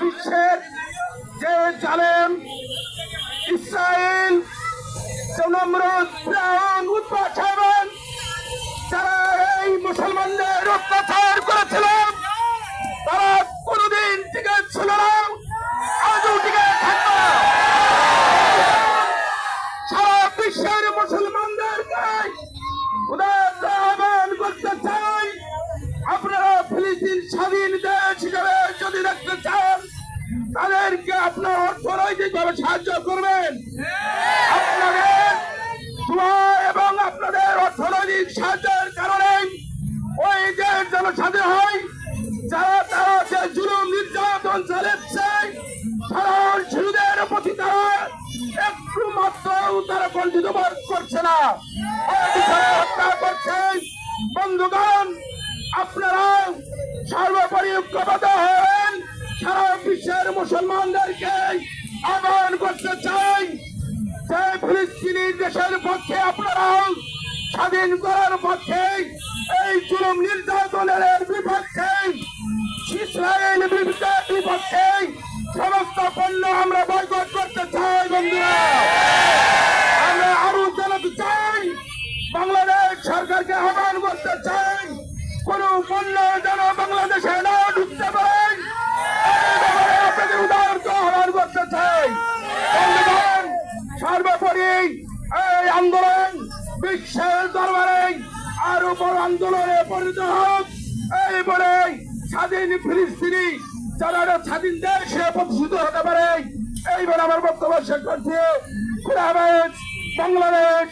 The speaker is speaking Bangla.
বিশ্বের যে জালেম ইসরায়েল যারা এই মুসলমানদের অত্যাচার করেছিলেন তারা কোনোদিন টিকে ছিল না, আজও টিকে থাকবে সারা বিশ্বের মুসলমানদেরকে আহ্বান করতে চাই। আপনারা ফিলিস্তিন স্বাধীন দেশ যদি দেখতে আপনার অর্থনৈতিকভাবে সাহায্য করবেন। আপনাদের এবং আপনাদের অর্থনৈতিক সাহায্যের কারণে ওই দেশ যেন হয়। যারা তারা যে জুলুম নির্যাতন চালাচ্ছে সাধারণ শিশুদের প্রতি তারা একটু মাত্র তারা বঞ্চিত করছে না। হত্যা করছেন বন্ধুগণ আপনারা সর্বোপরি ঐক্যবদ্ধ মুসলমানদেরকে আহ্বান করতে চাই যে ফিলিস্তিনি দেশের পক্ষে আপনারা স্বাধীন করার পক্ষে এই জুলুম নির্যাতনের বিপক্ষে ইসরায়েল বিপক্ষে সমস্ত পণ্য আমরা বয়কট করতে চাই, বন্ধুরা। আমরা আরও জানাতে চাই, বাংলাদেশ সরকারকে আহ্বান করতে চাই, কোন পণ্য যেন বাংলাদেশে না ঢুকতে পারে এই ব্যাপারে আপনাদের উদাহরণ আহ্বান করতে চাই বন্ধুগণ, আন্দোলন বিশ্বের দরবারে আরও বড় আন্দোলনে পরিণত হোক। এই স্বাধীন ফিলিস্তিনি যারা একটা স্বাধীন দেশে প্রতিষ্ঠিত হতে পারে। এইবার আমার বক্তব্য শেষ বাংলাদেশ